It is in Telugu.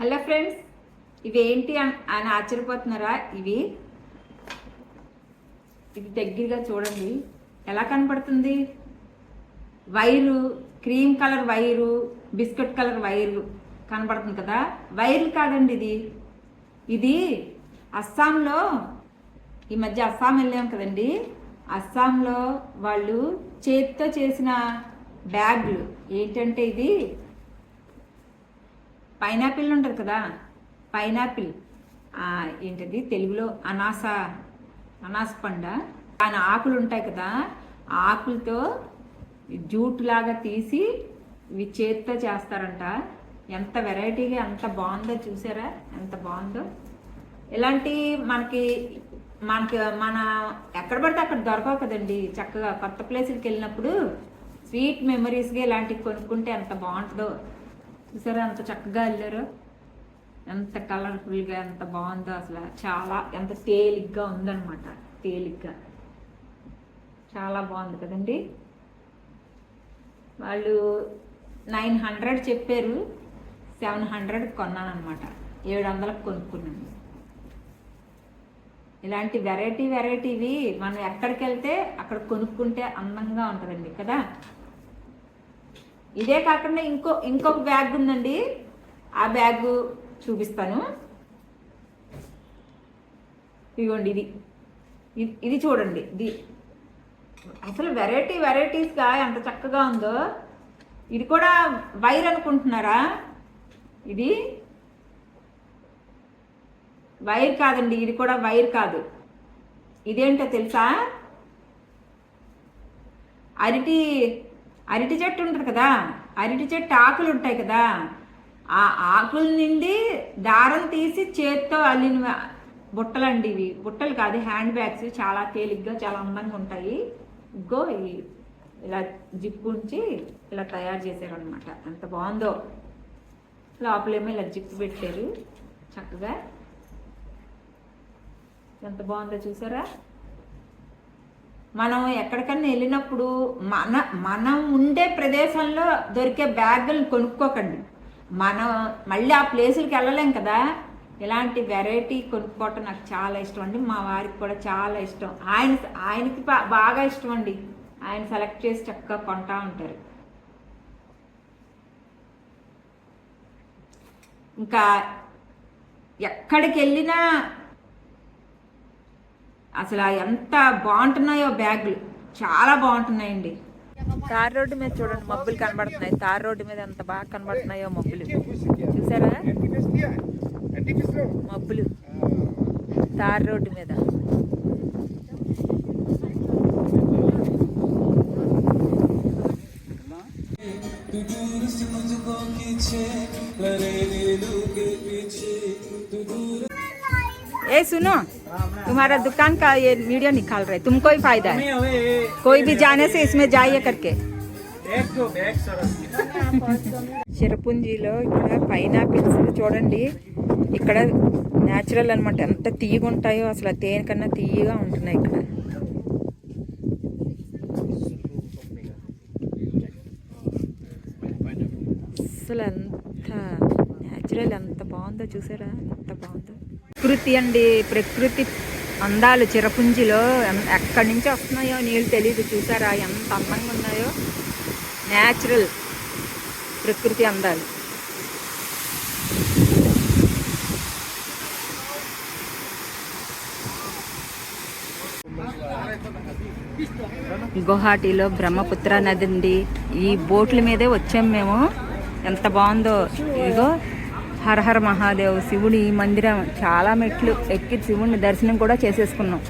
హలో ఫ్రెండ్స్ ఇవేంటి అని ఆశ్చర్యపోతున్నారా? ఇవి ఇది దగ్గరగా చూడండి. ఎలా కనపడుతుంది? Wire cream colour wire biscuit colour wire కనపడుతుంది కదా? వైర్లు కాదండి ఇది. ఇది అస్సాంలో ఈ మధ్య అస్సాం వెళ్ళాం కదండి. అస్సాంలో వాళ్ళు చేతితో చేసిన బ్యాగ్లు. ఏంటంటే ఇది? పైనాపిల్ ఉంటుంది కదా పైనాపిల్. ఏంటిది ఏంటది? తెలుగులో అనాస అనాస పండ. దాని ఆకులు ఉంటాయి కదా ఆకులతో జూట్ లాగా తీసి ఇవి చేత్తో చేస్తారంట. ఎంత వెరైటీగా ఎంత బాగుందో చూసారా? ఎంత బాగుందో. ఇలాంటి మనకి మనకి మన ఎక్కడ పడితే అక్కడ దొరకవు కదండి. చక్కగా కొత్త ప్లేస్కి వెళ్ళినప్పుడు స్వీట్ మెమరీస్గా ఇలాంటివి కొనుక్కుంటే ఎంత బాగుంటుందో. చూసారా ఎంత చక్కగా వెళ్ళారో ఎంత కలర్ఫుల్గా ఎంత బాగుందో అసలు. చాలా ఎంత తేలిగ్గా ఉందన్నమాట. తేలిగ్గా. చాలా బాగుంది కదండి. వాళ్ళు నైన్ హండ్రెడ్ చెప్పారు. సెవెన్ హండ్రెడ్ కొన్నాను అనమాట ఏడు వందలకు కొనుక్కున్నాను. ఇలాంటి వెరైటీ వెరైటీవి మనం ఎక్కడికి వెళ్తే అక్కడ కొనుక్కుంటే అందంగా ఉంటుందండి కదా? ఇదే కాకుండా ఇంకో ఇంకొక బ్యాగ్ ఉందండి. ఆ బ్యాగ్ చూపిస్తాను. ఇదిగోండి ఇది. ఇది- ఇది చూడండి. ఇది అసలు వెరైటీ వెరైటీస్గా ఎంత చక్కగా ఉందో. ఇది కూడా వైర్ అనుకుంటున్నారా? ఇది వైర్ కాదండి ఇది కూడా వైర్ కాదు. ఇదేంటో తెలుసా? అరటి అరటి చెట్టు ఉంటుంది కదా అరటి చెట్టు ఆకులు ఉంటాయి కదా ఆ ఆకుల నుండి దారం తీసి చేత్తో అల్లిన బుట్టలండి ఇవి. బుట్టలు కాదు హ్యాండ్ బ్యాగ్స్ చాలా తేలిగ్గా చాలా అందంగా ఉంటాయి. ఇగో ఇవి ఇలా జిప్పు ఉంచి ఇలా తయారు చేశారనమాట ఎంత బాగుందో. లోపలేమో ఇలా జిప్పు పెట్టారు. చక్కగా. ఎంత బాగుందో చూసారా? మనం ఎక్కడికన్నా వెళ్ళినప్పుడు మన మనం ఉండే ప్రదేశంలో దొరికే బ్యాగులు కొనుక్కోకండి. మనం మళ్ళీ ఆ ప్లేసులకి వెళ్ళలేం కదా. ఇలాంటి వెరైటీ కొనుక్కోవటం నాకు చాలా ఇష్టం అండి. మా వారికి కూడా చాలా ఇష్టం. ఆయన ఆయనకి బాగా ఇష్టం అండి. ఆయన సెలెక్ట్ చేసి చక్కగా కొంటా ఉంటారు. ఇంకా ఎక్కడికి వెళ్ళినా అసలు ఎంత బాగుంటున్నాయో బ్యాగులు. చాలా బాగుంటున్నాయండి. తార్ రోడ్డు మీద చూడండి మబ్బులు కనబడుతున్నాయి. తార్ రోడ్డు మీద ఎంత బాగా కనబడుతున్నాయో మబ్బులు. చూసారా? మబ్బులు. తార్ రోడ్డు మీద. ఏ సును? तुम्हारा दुकान का ये वीडियो निकाल रहे तुमको ही फायदा है कोई भी जाने से इसमें जाइए करके చిరపుంజిలో ఇక్కడ పైనాపిల్స్ చూడండి ఇక్కడ న్యాచురల్ అన్నమాట ఎంత తీయగా ఉంటాయో అసలు దేనికన్నా తీయగా ఉంటున్నాయి ఇక్కడ అసలు ఎంత న్యాచురల్ ఎంత బాగుందో చూసారా ఎంత బాగుందో ప్రకృతి అండి ప్రకృతి అందాలు చిరపుంజిలో ఎక్కడి నుంచి వస్తున్నాయో నీళ్ళు తెలియదు చూసారా ఎంత అందంగా ఉన్నాయో? న్యాచురల్ ప్రకృతి అందాలు. గుహాటీలో బ్రహ్మపుత్ర నది ఉంది ఈ బోట్ల మీదే వచ్చాం మేము. ఎంత బాగుందో. ఇదిగో హరహర మహాదేవ్ శివుడి మందిరం చాలా మెట్లు ఎక్కి శివుడిని దర్శనం కూడా చేసేసుకున్నాం.